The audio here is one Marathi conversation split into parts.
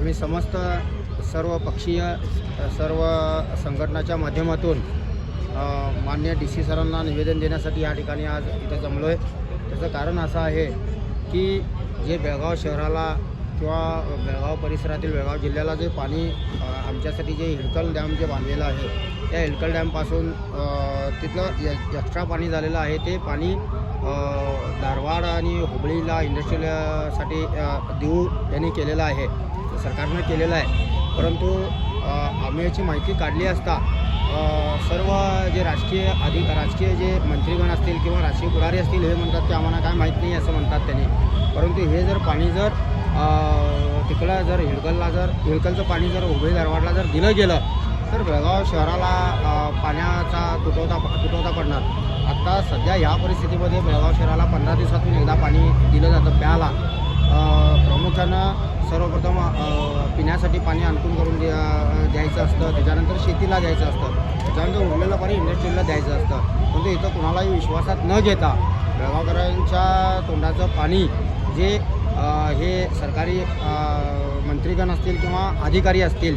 आम्ही समस्त सर्व पक्षीय सर्व संघटनाच्या माध्यमातून मान्य डी सी सरांना निवेदन देण्यासाठी या ठिकाणी आज इथं जमलो आहे त्याचं कारण असं आहे की जे बेळगाव शहराला किंवा बेळगाव परिसरातील बेळगाव जिल्ह्याला जे पाणी आमच्यासाठी जे हिडकल डॅम जे बांधलेलं आहे त्या हिडकल डॅमपासून तिथलं य- एक्स्ट्रा पाणी झालेलं आहे. ते पाणी धारवाड आणि हुबळीला इंडस्ट्रीलसाठी देऊ यांनी केलेलं आहे. सरकारनं केलेलं आहे. परंतु आम्ही याची माहिती काढली असता सर्व जे राजकीय अधिक राजकीय जे मंत्रीगण असतील किंवा राजकीय पुढारी असतील हे म्हणतात की आम्हाला काय माहीत नाही असं म्हणतात त्यांनी. परंतु हे जर पाणी जर तिकडं जर हिडकलला जर हिडकलचं पाणी जर उभे धारवाडला जर दिलं गेलं तर बेळगाव शहराला पाण्याचा तुटवता तुटवता पडणार. आत्ता सध्या ह्या परिस्थितीमध्ये बेळगाव शहराला पंधरा दिवसातून एकदा पाणी दिलं जातं प्याला प्रामुख्यानं सर्वप्रथम पिण्यासाठी पाणी अनुकूल करून द्या द्यायचं असतं. त्याच्यानंतर शेतीला द्यायचं असतं. त्याच्यानंतर उरलेलं पाणी इंडस्ट्रीला द्यायचं असतं. परंतु इथं कुणालाही विश्वासात न घेता बेळगावकरांच्या तोंडाचं पाणी जे हे सरकारी मंत्रीगण असतील किंवा अधिकारी असतील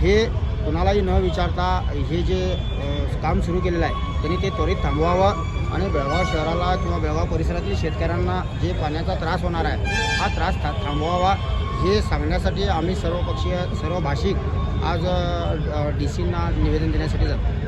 हे कुणालाही न विचारता हे जे काम सुरू केलेलं आहे त्यांनी ते त्वरित थांबवावं आणि बेळगाव शहराला किंवा बेळगाव परिसरातील शेतकऱ्यांना जे पाण्याचा त्रास होणार आहे हा त्रास थांबवावा. हे सांगण्यासाठी आम्ही सर्व पक्षीय सर्व भाषिक आज डी सींना निवेदन देण्यासाठी जातो.